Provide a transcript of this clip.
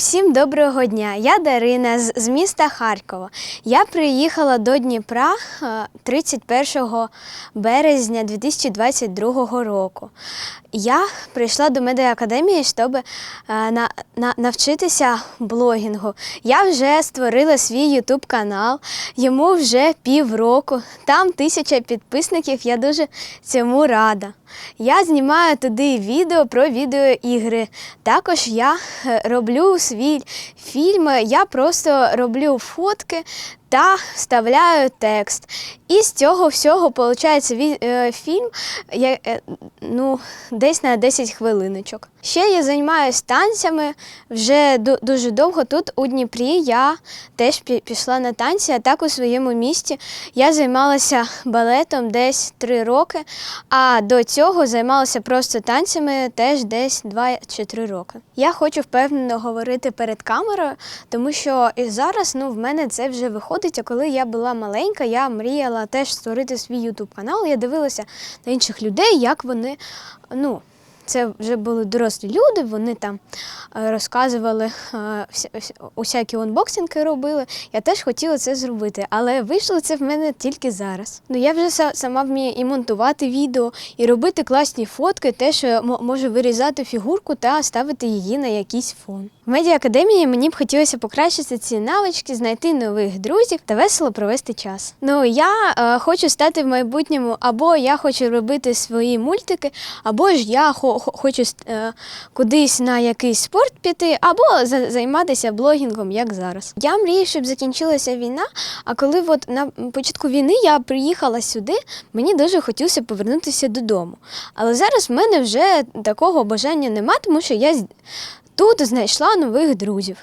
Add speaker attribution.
Speaker 1: Усім доброго дня. Я Дарина з, міста Харкова. Я приїхала до Дніпра е, 31 березня 2022 року. Я прийшла до медіаакадемії, щоб е, на, на, навчитися блогінгу. Я вже створила свій ютуб канал, йому вже півроку. Там тисяча підписників. Я дуже цьому рада. Я знімаю туди відео про відеоігри. Також я е, роблю свій фільм. Я просто роблю фотки та вставляю текст. І з цього всього виходить фільм я, е, ну, десь на 10 хвилиночок. Ще я займаюся танцями вже дуже довго. Тут у Дніпрі я теж пішла на танці, а так у своєму місті я займалася балетом десь 3 роки, а до цього займалася просто танцями теж десь 2 чи 3 роки. Я хочу впевнено говорити перед камерою, тому що і зараз ну, в мене це вже виходить. А коли я була маленька, я мріяла теж створити свій ютуб канал. Я дивилася на інших людей, як вони. ну, це вже були дорослі люди, вони там е, розказували е, усякі унбоксинги робили. Я теж хотіла це зробити, але вийшло це в мене тільки зараз. Ну я вже сама вмію і монтувати відео, і робити класні фотки, теж е, мо- можу вирізати фігурку та ставити її на якийсь фон. В медіаакадемії мені б хотілося покращити ці навички, знайти нових друзів та весело провести час. Ну я е, хочу стати в майбутньому, або я хочу робити свої мультики, або ж я хочу е, кудись на якийсь спорт піти, або займатися блогінгом, як зараз. Я мрію, щоб закінчилася війна. А коли от на початку війни я приїхала сюди, мені дуже хотілося повернутися додому. Але зараз в мене вже такого бажання нема, тому що я тут знайшла нових друзів.